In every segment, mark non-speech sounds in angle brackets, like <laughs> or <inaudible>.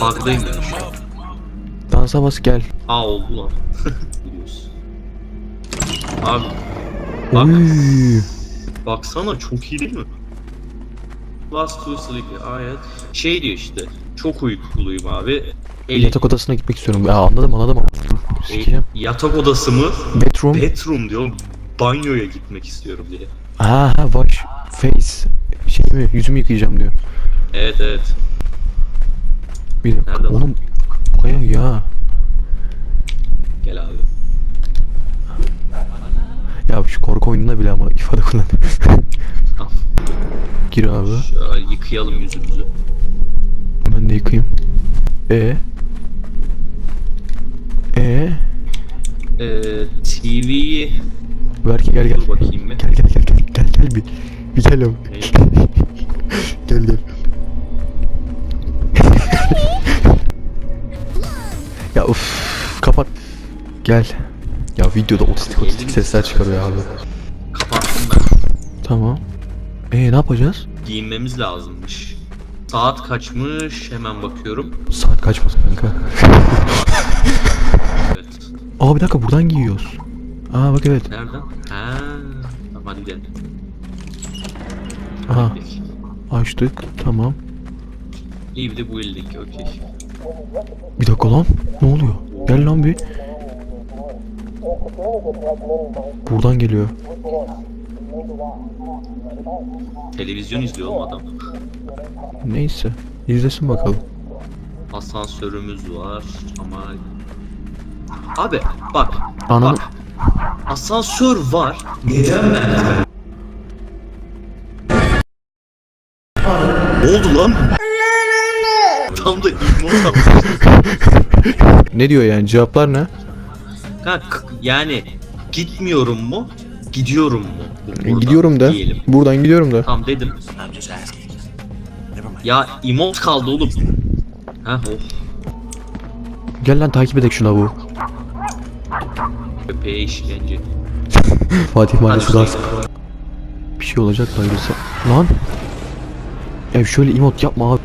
Bug'dayım ben şu an. Dansa bas gel. Aa oldu lan. <laughs> Biliyorsun. Abi bak Oy. baksana çok iyi değil mi? Last two sleepy ayet. Şey diyor işte. Çok uykuluyum abi. El, Yatak odasına gitmek istiyorum. Ya anladım anladım. e, yatak odası mı? Bedroom. Bedroom diyor. Banyoya gitmek istiyorum diye. Ha ha wash face. Şey mi? Yüzümü yıkayacağım diyor. Evet evet. Bir dakika. Nerede? Oğlum baya ya. Gel abi. Ya şu korku oyununda bile ama ifade kullanıyor. Tamam. Gir abi. Şöyle yıkayalım yüzümüzü. Ben de yıkayayım. E. E. Ee, TV'yi Ver gel gel. dur bakayım bir. Gel gel gel gel gel gel bir. Bir gel abi. gel ya uf kapat. Gel. Ya videoda otistik otistik sesler çıkarıyor abi. Kapattım ben. Tamam. E ne yapacağız? Giyinmemiz lazımmış. Saat kaçmış hemen bakıyorum. Saat kaçmaz kanka. <laughs> Evet. Aa bir dakika buradan giyiyoruz. Aa bak evet. Nereden? Ha, tamam hadi gidelim. Aha açtık. Tamam. Leave the building, okey. Bir dakika lan. Ne oluyor? Gel lan bir. Buradan geliyor. Televizyon izliyor oğlum adam. Neyse. İzlesin bakalım. Asansörümüz var ama... Abi bak. Ananı- Bak. Asansör var. Neden ben? Ne oldu lan? Tam da ilk Ne diyor yani? Cevaplar ne? Kanka yani gitmiyorum mu? Gidiyorum mu? Buradan gidiyorum da. Diyelim. Buradan gidiyorum da. Tamam dedim. Ya emot kaldı oğlum. Ha oh. Gel lan takip edek şuna bu. Köpeğe işkence. <laughs> Fatih Mahallesi Hadi gaz. Bir şey olacak da ayrıca. Lan. Ya şöyle emot yapma abi.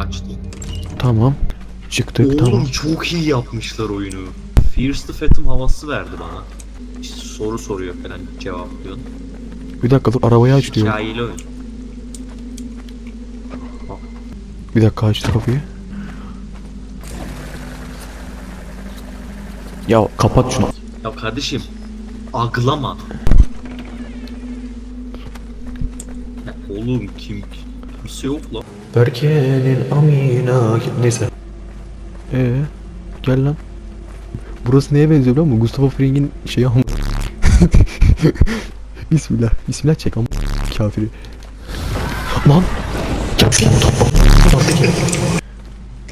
Açtım. Tamam. Çıktık Oğlum tamam. çok iyi yapmışlar oyunu. Fierce the Phantom havası verdi bana. İşte soru soruyor falan cevaplıyorsun. Bir dakika dur arabayı aç diyor. Hikayeli oyun. Bir dakika açtı kapıyı. Ya kapat şunu. Ya kardeşim aglama. Ya oğlum kim kimse yok lan. Berke'nin amina neyse. Ee, gel lan. Burası neye benziyor biliyor musun? Gustavo Fring'in şeyi am. Bismillah. Bismillah çek am. Kafiri. Lan. Gel şu motor.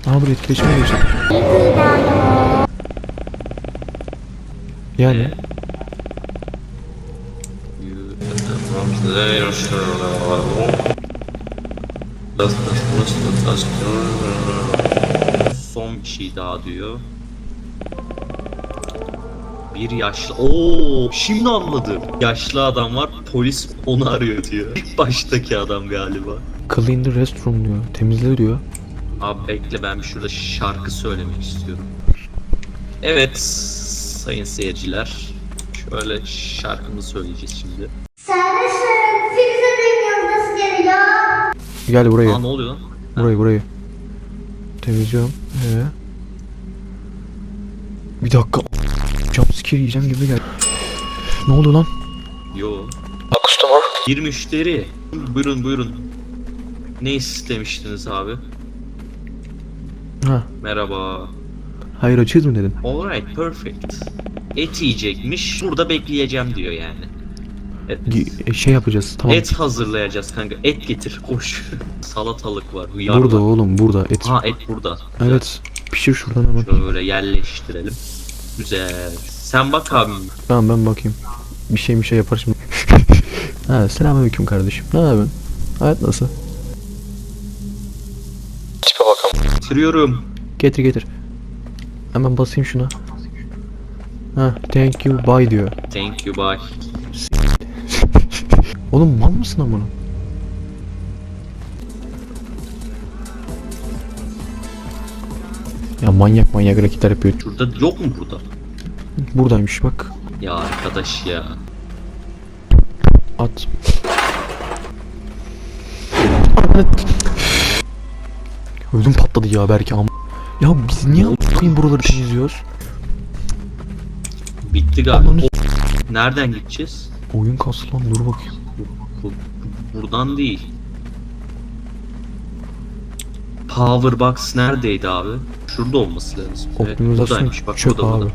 Aa geçtik. Yani. Son bir şey daha diyor. Bir yaşlı... Oo, şimdi anladım. Yaşlı adam var, polis onu arıyor diyor. İlk baştaki adam galiba. Clean the restroom diyor. Temizle diyor. Abi bekle ben bir şurada şarkı söylemek istiyorum. Evet sayın seyirciler. Şöyle şarkımızı söyleyeceğiz şimdi. Gel buraya. Aa ne oluyor lan? Burayı burayı. Temizliyorum. Ee. Bir dakika. Jumpscare yiyeceğim gibi gel. Ne oldu lan? Yo. Bir müşteri. Buyurun buyurun. Ne istemiştiniz abi? Ha. Merhaba. Hayır açığız mı dedin? Alright perfect. Et yiyecekmiş. Burada bekleyeceğim diyor yani. Gi- e, şey yapacağız. Tamam. Et hazırlayacağız kanka. Et getir koş. <laughs> Salatalık var. Hıyar burada var. oğlum burada et. Ha et burada. Güzel. evet. Pişir şuradan hemen. Şöyle yerleştirelim. Güzel. Sen bak abim. Tamam ben bakayım. Bir şey bir şey yapar şimdi. <laughs> ha selamünaleyküm kardeşim. Ne yapıyorsun? Hayat nasıl? Bitiriyorum. Getir getir. Hemen basayım şuna. Ha thank you bye diyor. Thank you bye. Oğlum mal mısın amına? Ya manyak manyak hareketler yapıyor. Şurada yok mu burada? Buradaymış bak. Ya arkadaş ya. At. Ödüm patladı ya belki ama. Ya biz niye a**ayım buraları temizliyoruz? Bitti galiba. Nereden gideceğiz? Oyun kaslan dur bakayım. Bu- Buradan değil. Power box neredeydi abi? Şurada olması lazım. Evet, Optimizasyon buradaymış. Bak çöp burada abi. burada.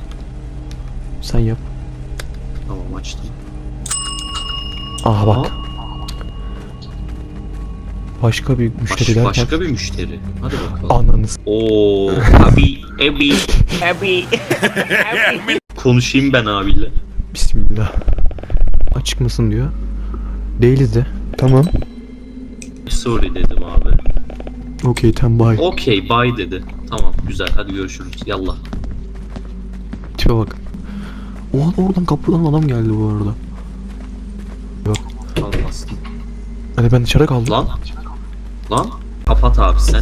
Sen yap. Tamam açtım. Aha bak. Aa, Başka bir baş- müşteriler başka var. bir müşteri. Hadi bakalım. Ananız. Oo, abi, abi, abi, abi. Konuşayım ben abiyle. Bismillah. Açık mısın diyor. Değiliz de. Tamam. Sorry dedim abi. Okey tam bye. Okey, bye dedi. Tamam, güzel. Hadi görüşürüz. Yallah. Tipe bak. Oha oradan kapıdan adam geldi bu arada. Yok. Al bastım. Hadi ben dışarı kaldım. Lan. Lan. Kapat abi sen.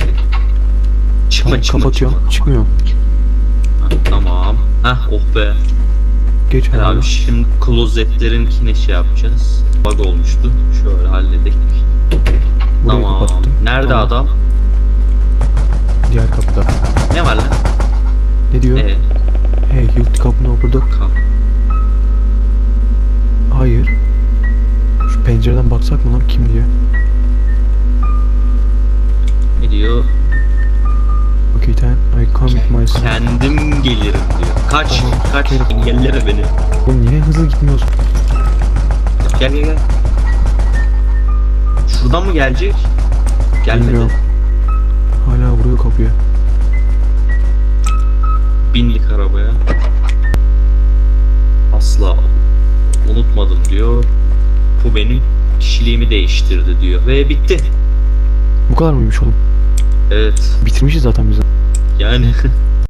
Çıkma Tamam, çıkma kapatıyorum. çıkma. Çıkmıyorum. Ha, tamam. Heh oh be. Geç abi. abi şimdi klozetlerinkine şey yapacağız. Bug olmuştu. Şöyle halledik. Burayı tamam. kapattım. Nerede Tamam. adam? Diğer kapıda. Ne var lan? Ne diyor? Ee, Hey, you kapını open door. kap. Hayır. Şu pencereden baksak mı lan kim diye. Kaç. Engelleme beni. Oğlum niye hızlı gitmiyorsun? Gel gel gel. Şuradan mı gelecek? Gelmedi. Bilmiyorum. Hala vuruyor kapıya. Bindik arabaya. Asla unutmadım diyor. Bu benim kişiliğimi değiştirdi diyor. Ve bitti. Bu kadar mıymış oğlum? Evet. Bitirmişiz zaten biz. Yani <laughs>